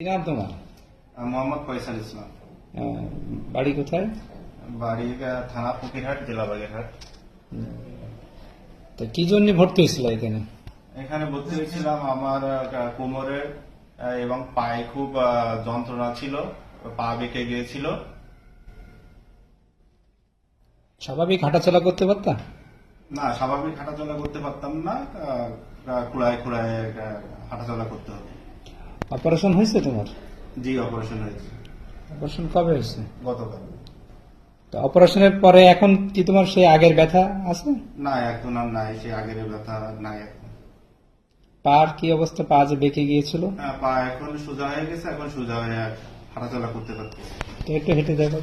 কি নাম তোমার? মোহাম্মদ ফয়সাল ইসলাম। বাড়ি কোথায়? বাড়ি থানা ফকিরহাট জেলা বাগেরহাট। তো কি জন্য ভর্তি হয়েছিল এখানে? এখানে ভর্তি হয়েছিলাম আমার আহ, এবং পায়ে খুব যন্ত্রণা ছিল পা বেঁকে গিয়েছিল। স্বাভাবিক হাঁটাচলা করতে পারতা? না স্বাভাবিক হাঁটাচলা করতে পারতাম না কুড়ায় খুঁড়ায় হাঁটাচলা করতে হতো অপারেশন হয়েছে তোমার? জি অপারেশন হয়েছে। অপারেশন কবে হয়েছে? গতকাল। তো অপারেশনের পরে এখন কি তোমার সেই আগের ব্যথা আছে? না এখন আর নাই সেই আগের ব্যথা নাই এখন। পার কি অবস্থা? পা যে বেঁকে গিয়েছিল? হ্যাঁ, পা এখন সোজা হয়ে গেছে এখন সোজা হয়ে হাঁটাচলা করতে পারতেছি। তো একটু হেঁটে দেখো।